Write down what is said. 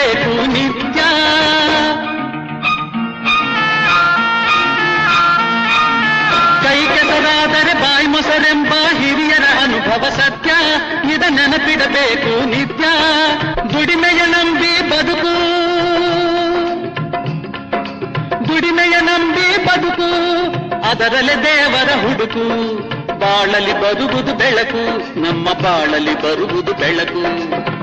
ನಿತ್ಯ ಕೈ ಕೆಸರಾದರೆ ಬಾಯಿ ಮೊಸರೆಂಬ ಹಿರಿಯರ ಅನುಭವ ಸತ್ಯ ಇದ ನೆನಪಿಡಬೇಕು ನಿತ್ಯ ದುಡಿಮೆಯ ನಂಬಿ ಬದುಕು ದುಡಿಮೆಯ ನಂಬಿ ಬದುಕು ಅದರಲ್ಲಿ ದೇವರ ಹುಡುಕು ಬಾಳಲಿ ಬರುವುದು ಬೆಳಕು ನಮ್ಮ ಬಾಳಲಿ ಬರುವುದು ಬೆಳಕು